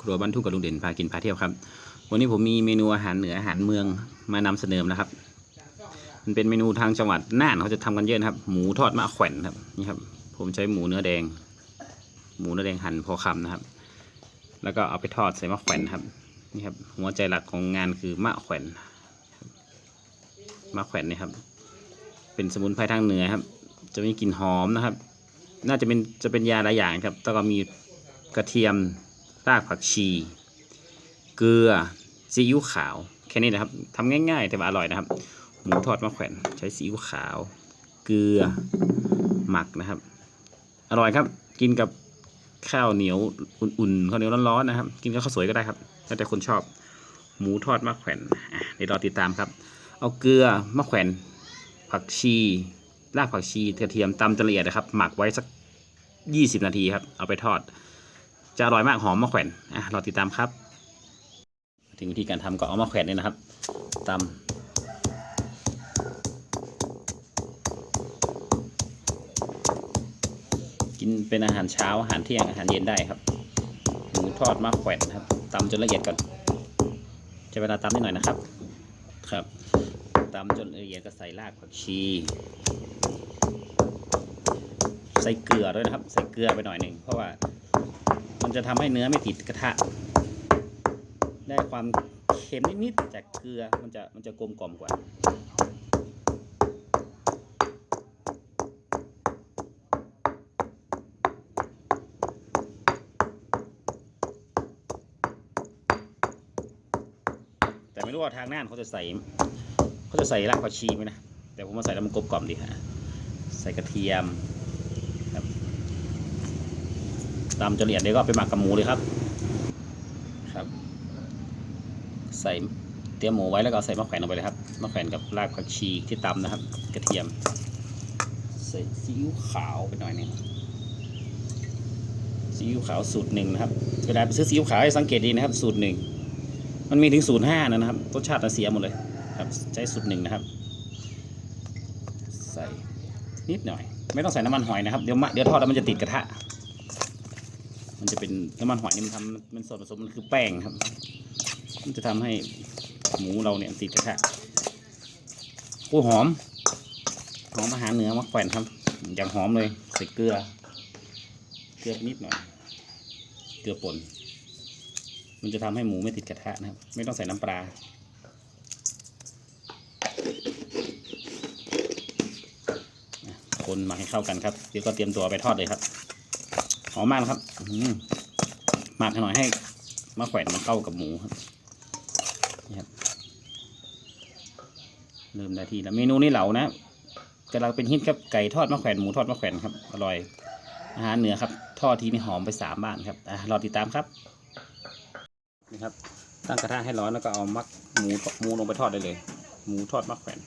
ครัวบ้านทุ่งกับลุงเด่นพากินพาเที่ยวครับ วันนี้ผมมีเมนูอาหารเหนืออาหารเมืองมานำเสนอนะครับ มันเป็นเมนูทางจังหวัดน่านเขาจะทำกันเยอะนะครับ หมูทอดมะแขวนครับนี่ครับ ผมใช้หมูเนื้อแดง หมูเนื้อแดงหั่นพอคำนะครับ แล้วก็เอาไปทอดใส่มะแขวนครับนี่ครับ หัวใจหลักของงานคือมะแขวนมะแขวนนี่ครับ เป็นสมุนไพรทางเหนือครับ จะมีกลิ่นหอมนะครับ น่าจะเป็นจะเป็นยาหลายอย่างครับแล้วก็มีกระเทียม รากผักชี เกลือซีอิ๊วขาวแค่นี้นะครับทำง่ายๆ แต่ว่าอร่อยนะครับ หมูทอดมะแขวนใช้ซีอิ๊วขาว เกลือหมักนะครับ อร่อยครับ กินกับข้าวเหนียวอุ่นๆข้าวเหนียวร้อนๆนะครับ กินกับข้าวสวยก็ได้ครับแล้วแต่คนชอบหมูทอดมะแขวนเดี๋ยวรอติดตามครับ เอาเกลือมะแขวนผักชีรากผักชีกระเทียมตำจนละเอียดนะครับ หมักไว้สัก 20 นาทีครับ เอาไปทอด จะอร่อยมากหอมมะแขวนอะรอติดตามครับ ถึงวิธีการทำก็เอามะแขวนนี่นะครับตำกินเป็นอาหารเช้าอาหารเที่ยงอาหารเย็นได้ครับหมูทอดมะแขวนครับตำจนละเอียดก่อนใช้เวลาตำนิดหน่อยนะครับครับตำจนละเอียดก็ใส่รากผักชี ใส่เกลือด้วยนะครับ ใส่เกลือไปหน่อยหนึ่งเพราะว่า มันจะทำให้เนื้อไม่ติดกระทะ ได้ความเค็มนิดๆจากเกลือมันจะมันจะกลมกล่อมกว่าแต่ไม่รู้ว่าทางน่านเขาจะใส่เขาจะใส่รากผักชีไหมนะ แต่ผมมาใส่แล้วมันกลมกล่อมดีฮะ ใส่กระเทียมครับ ตามจนละเอียดเดี๋ยวก็เอาไปหมักกับหมูเลยครับ ครับ ใส่เตรียมหมูไว้แล้วก็เอาใส่มะแขวนลงไปเลยครับมะแขวนกับรากผักชีที่ตำนะครับ กระเทียม ใส่ซีอิ๊วขาวไปหน่อยหนึงซีอิ๊วขาวสูตรหนึ่งนะครับเวลาไปซื้อซีอิ๊วขาวให้สังเกตดีนะครับ สูตรหนึ่งมันมีถึงสูตรห้านะครับรสชาติจะเสียหมดเลยครับใช้สูตรหนึ่งนะครับ ใส่นิดหน่อย ไม่ต้องใส่น้ำมันหอยนะครับ เดี๋ยวมะเดี๋ยวทอดแล้วมันจะติดกระทะ มันจะเป็นน้ำมันหอยนี่มันทำมันส่วนผสมมันคือแป้งครับ มันจะทำให้หมูเราเนี่ยติดกระทะโอ้หอม หอมอาหารเหนือมะแขวนครับ อย่างหอมเลยใส่เกลือ เกลือนิดหน่อย เกลือป่น มันจะทำให้หมูไม่ติดกระทะนะครับ ไม่ต้องใส่น้ำปลาคนมาให้เข้ากันครับ เดี๋ยวก็เตรียมตัวไปทอดเลยครับ หอมมากครับอืหมักหน่อยให้มะแขวนมันเข้ากับหมูครับนี่ครับเริ่มได้ทีแล้วเมนูนี้เหลานะกำลังเป็นฮิตครับไก่ทอดมะแขวนหมูทอดมะแขวนครับอร่อยอาหารเหนือครับ ทอดทีนี่หอมไปสามบ้านครับอะรอติดตามครับนี่ครับตั้งกระทะให้ร้อนแล้วก็เอามักหมูหมูลงไปทอดได้เลย หมูทอดมะแขวน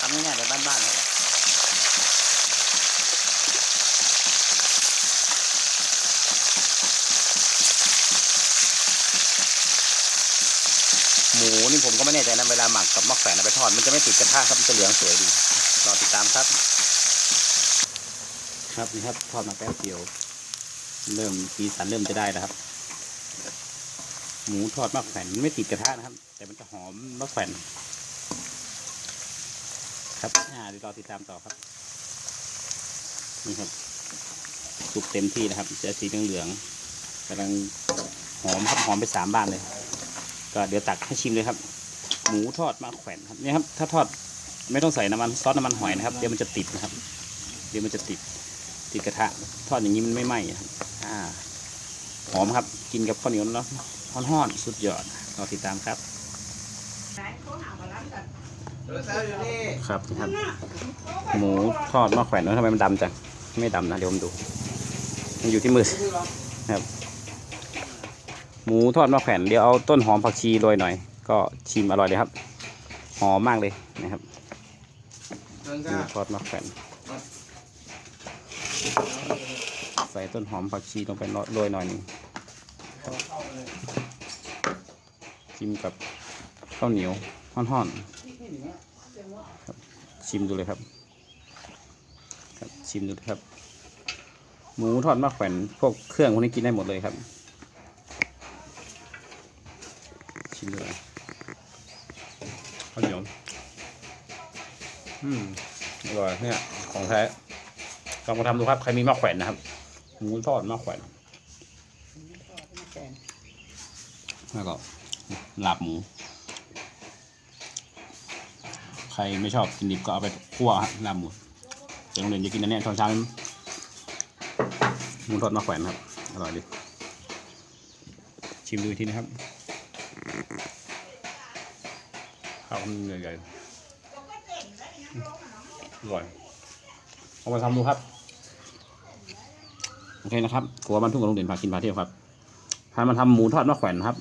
ทำง่ายๆแบบบ้านๆครับ หมู นี่ผมก็ไม่แน่ใจนะเวลาหมักกับมะแขวนเอาไปทอดมันจะไม่ติดกระทะครับมันจะเหลืองสวยดีรอติดตามครับ ครับนี่ครับทอดมาแป๊บเดียว เริ่มสีสันเริ่มจะได้แล้วครับ หมูทอดมะแขวนมันไม่ติดกระทะนะครับ แต่มันจะหอมมะแขวนครับอ่าเดี๋ยวรอติดตามต่อครับนี่ครับสุกเต็มที่นะครับจะสีเหลืองๆกำลังหอมครับหอมไปสามบ้านเลย ก็เดี๋ยวตักให้ชิมเลยครับ หมูทอดมะแขวนครับนี่ครับ ถ้าทอดไม่ต้องใส่น้ำมันซอสน้ำมันหอยนะครับ เดี๋ยวมันจะติดนะครับ เดี๋ยวมันจะติดติดกระทะ ทอดอย่างนี้มันไม่ไหม้ครับอ่าหอมครับ กินกับข้าวเหนียวแล้วฮ้อนๆสุดยอดรอติดตามครับครับครับ หมูทอดมะแขวนแล้วทำไมมันดำจังไม่ดำนะเดี๋ยวผมดู มันอยู่ที่มือครับ หมูทอดมะแขวนเดี๋ยวเอาต้นหอมผักชีโรยหน่อย ก็ชิมอร่อยเลยครับ หอมมากเลยนะครับหมูทอดมะแขวนใส่ต้นหอมผักชีลงไปโรยหน่อยหนึงชิมกับข้าวเหนียวห่อนๆครับชิมดูเลยครับครับ ชิมดูครับ หมูทอดมะแขวนพวกเครื่องพวกนี้กินได้หมดเลยครับ ชิมดูเลยข้าวเหนียวอืมอร่อยเนี่ยของแท้ลองมาทำดูครับใครมีมะแขวนนะครับหมูทอดมะแขวนแล้วก็ลาบหมู ใครไม่ชอบกินดิบก็เอาไปคั่วครับลาบหมูเดี๋ยวโรงเรียนจะกินอันเนี้ยตอนเช้าหมูทอดมะแขวนครับอร่อยดีชิมดูอีกทีนะครับ ข้าวมันใหญ่ๆอร่อยเอามาทำดูครับ โอเคนะครับครัวบ้านทุ่งกับโรงเรียนพากินพาเที่ยวครับพามาทำหมูทอดมะแขวนครับ